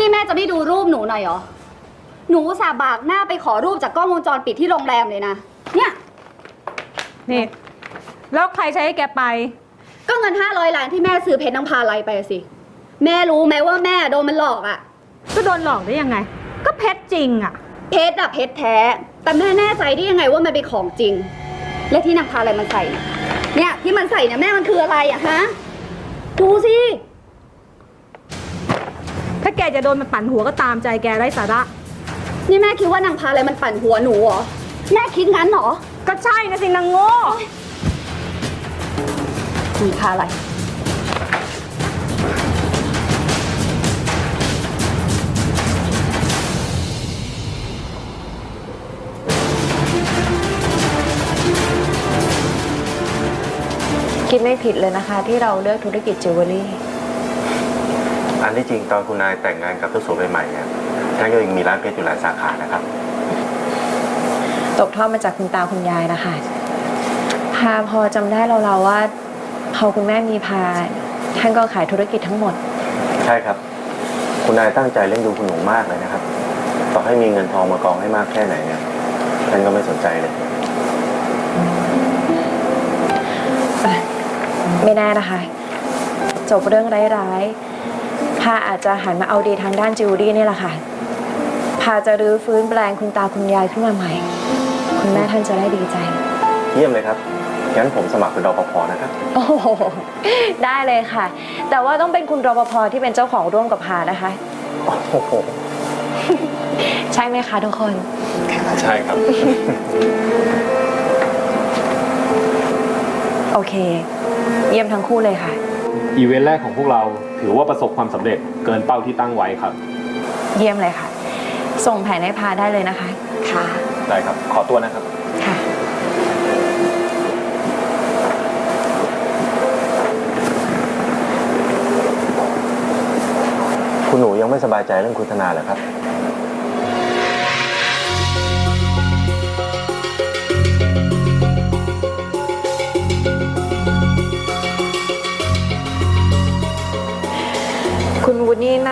นี่แม่จะไม่ดูรูปหนูหน่อยเหรอ หนูอุตสาห์บากหน้าไปขอรูปจากกล้องวงจรปิดที่โรงแรมเลยนะ เนี่ย นี่ แล้วใครใช้ให้แกไป ก็เงิน 500 ล้านที่แม่ซื้อเพชรนางพาไลไปอะสิ แม่รู้ไหมว่าแม่โดนมันหลอกอะก็โดนหลอกได้ยังไง ก็เพชรจริงอะเพชรอะเพชรแท้ แต่แม่แน่ใจได้ยังไงว่ามันเป็นของจริง และที่นางพาอะไรมันใส่เนี่ยเนี่ยที่มันใส่เนี่ยแม่มันคืออะไรอะฮะ ดูสิถ้าแก จะโดนมันปั่นหัวก็ตามใจแกไร้สาระ นี่แม่คิดว่านางพาอะไรมันปั่นหัวหนูเหรอ แม่คิดงั้นเหรอ ก็ใช่นะสินางโง่มีพาอะไร คิดไม่ผิดเลยนะคะ ที่เราเลือกธุรกิจจิวเวลรี่ อันที่จริงตอนคุณนายแต่งงานกับเจ้าสัวใหม่ๆเนี่ยท่านก็ยังมีร้านเพชรอยู่หลายสาขานะครับ ตกทอดมาจากคุณตาคุณยายนะคะพาพอจำได้เราๆว่า พอคุณแม่มีพา ท่านก็ขายธุรกิจทั้งหมด ใช่ครับ คุณนายตั้งใจเลี้ยงดูคุณหนูมากเลยนะครับ ต่อให้มีเงินทองมากองให้มากแค่ไหนเนี่ยท่านก็ไม่สนใจเลย ไม่แน่นะคะ จบเรื่องร้ายๆ พาอาจจะหันมาเอาดีทางด้านจิวเวลรี่นี่แหละค่ะ พาจะรื้อฟื้นแปลงคุณตาคุณยายขึ้นมาใหม่ คุณแม่ท่านจะได้ดีใจ เยี่ยมเลยครับ งั้นผมสมัครเป็นรปภนะครับ โอ้โหได้เลยค่ะ แต่ว่าต้องเป็นคุณรปภที่เป็นเจ้าของร่วมกับพานะคะ โอ้โห ใช่ไหมคะทุกคน ใช่ครับ โอเค เยี่ยมทั้งคู่เลยค่ะ อีเวนต์แรกของพวกเราถือว่าประสบความสำเร็จเกินเป้าที่ตั้งไว้ครับ เยี่ยมเลยค่ะ ส่งแผนให้พาได้เลยนะคะ ค่ะ ได้ครับ ขอตัวนะครับ ค่ะ คุณหนูยังไม่สบายใจเรื่องคุณธนาเหรอครับ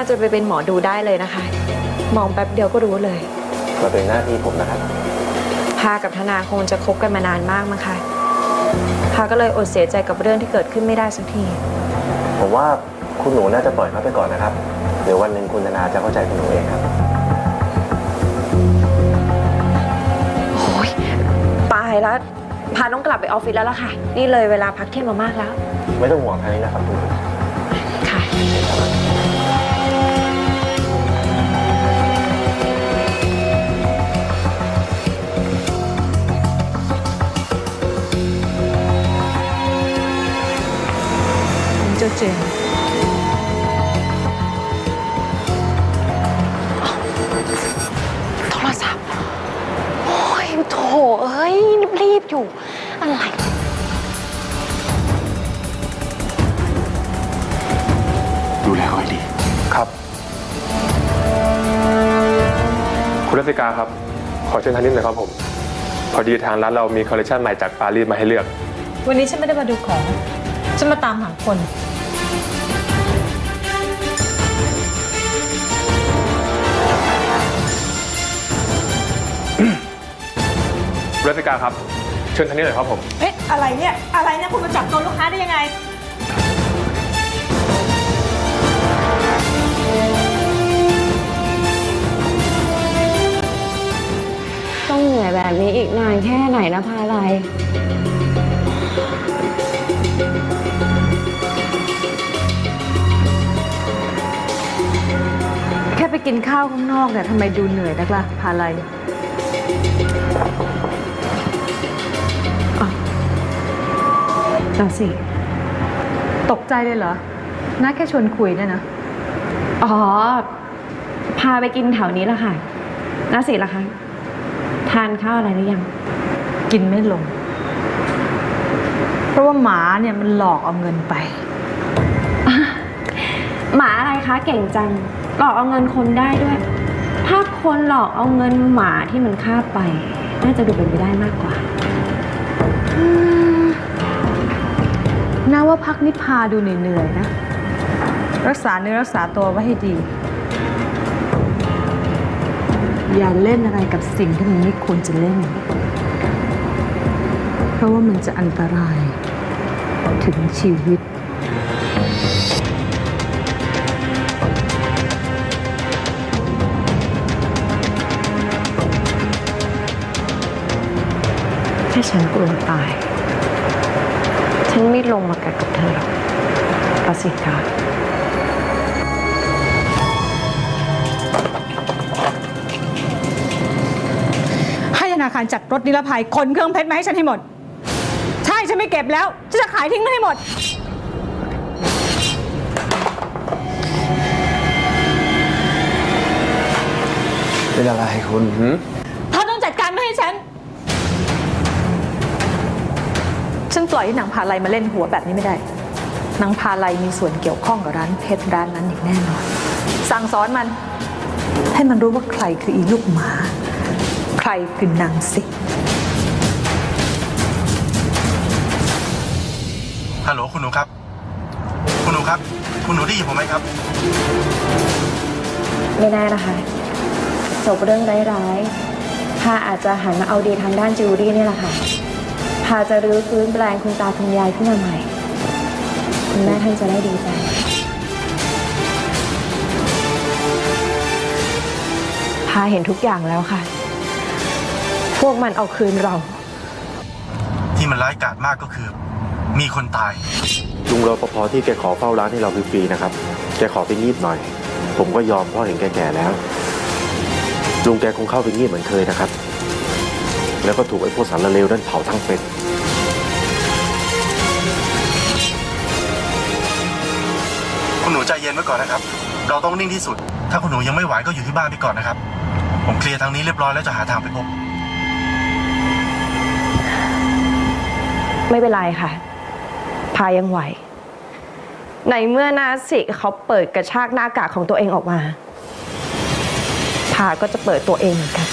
จะไปเป็นหมอดูได้เลยนะคะ มองแป๊บเดียวก็รู้เลย มาเป็นหน้าที่ผมนะครับ พากับธนาคงจะคบกันมานานมากมั้งคะพาก็เลยอดเสียใจกับเรื่องที่เกิดขึ้นไม่ได้สักที ผมว่าคุณหนูน่าจะปล่อยเขาไปก่อนนะครับ เดี๋ยววันหนึ่งคุณธนาจะเข้าใจคุณหนูเองครับ โอ้ยตายแล้ว พาต้องกลับไปออฟฟิศแล้วล่ะค่ะ นี่เลยเวลาพักเที่ยงมามากแล้ว ไม่ต้องห่วงทางนี้นะครับคุณหนู อยู่ อะไร ดูแลเขาให้ดี ครับ คุณรัติกาครับ ขอเชิญทางนี้หน่อยครับผม พอดีทางร้านเรามีคอลเลคชันใหม่จากปารีสมาให้เลือก วันนี้ฉันไม่ได้มาดูของ ฉันมาตามหาคน คุณรัติกาครับ เชิญทางนี้หน่อยครับผม เอ๊ะอะไรเนี่ย อะไรเนี่ยคุณมาจับตัวลูกค้าได้ยังไง ต้องเหนื่อยแบบนี้อีกนานแค่ไหนนะพาอะไรแค่ไปกินข้าวข้างนอกเนี่ยทำไมดูเหนื่อยนักล่ะพาอะ นั่นสิ ตกใจเลยเหรอน้าแค่ชวนคุยเนี่ยนะ อ๋อ พาไปกินแถวนี้ละค่ะน่าสิละคะ ทานข้าวอะไรหรือยัง กินไม่ลง เพราะว่าหมาเนี่ยมันหลอกเอาเงินไป หมาอะไรคะ เก่งจัง หลอกเอาเงินคนได้ด้วย ถ้าคนหลอกเอาเงินหมาที่มันฆ่าไป น่าจะดูเป็นไปได้มากกว่า น่าว่าพักนิพาดูเหนื่อยๆนะ รักษาเนื้อรักษาตัวไว้ให้ดี อย่าเล่นอะไรกับสิ่งที่มันไม่ควรจะเล่น เพราะว่ามันจะอันตรายถึงชีวิตแค่ฉันกลัวตาย ฉันไม่ลงมากัดกับเธอหรอกกสิกาให้ธนาคารจัดรถนิรภัยขนเครื่องเพชรมาให้ฉันให้หมด ใช่ฉันไม่เก็บแล้วฉันจะขายทิ้งมันให้หมด เป็นอะไรคุณหืม ฉันปล่อยให้นางพาไลมาเล่นหัวแบบนี้ไม่ได้ นางพาไลมีส่วนเกี่ยวข้องกับร้านเพชรร้านนั้นอย่างแน่นอน สั่งสอนมัน ให้มันรู้ว่าใครคืออีลูกหมา ใครคือนางสิงฮัลโหลคุณหนูครับ คุณหนูครับ คุณหนูได้ยินผมไหมครับ ไม่แน่นะคะจบเรื่องร้ายๆพาอาจจะหันมาเอาดีทางด้านจิวเวลรี่นี่แหละค่ะ พาจะรื้อฟื้นแปลงคุณตาคุณยายขึ้นมาใหม่ คุณแม่ท่านจะได้ดีใจ พาเห็นทุกอย่างแล้วค่ะ พวกมันเอาคืนเรา ที่มันร้ายกาจมากก็คือ มีคนตาย ลุงรปภที่แกขอเฝ้าร้านให้เราฟรีๆนะครับ แกขอไปงีบหน่อย ผมก็ยอมเพราะเห็นแกแก่แล้ว ลุงแกคงเข้าไปงีบเหมือนเคยนะครับ แล้วก็ถูกไอ้พวกสารเลวนั่นเผาทั้งเป็น คุณหนูใจเย็นไว้ก่อนนะครับ เราต้องนิ่งที่สุด ถ้าคุณหนูยังไม่ไหวก็อยู่ที่บ้านไปก่อนนะครับ ผมเคลียร์ทางนี้เรียบร้อยแล้วจะหาทางไปพบ ไม่เป็นไรค่ะ พายังไหว ในเมื่อนาสิเขาเปิดกระชากหน้ากากของตัวเองออกมา พาก็จะเปิดตัวเองเหมือนกัน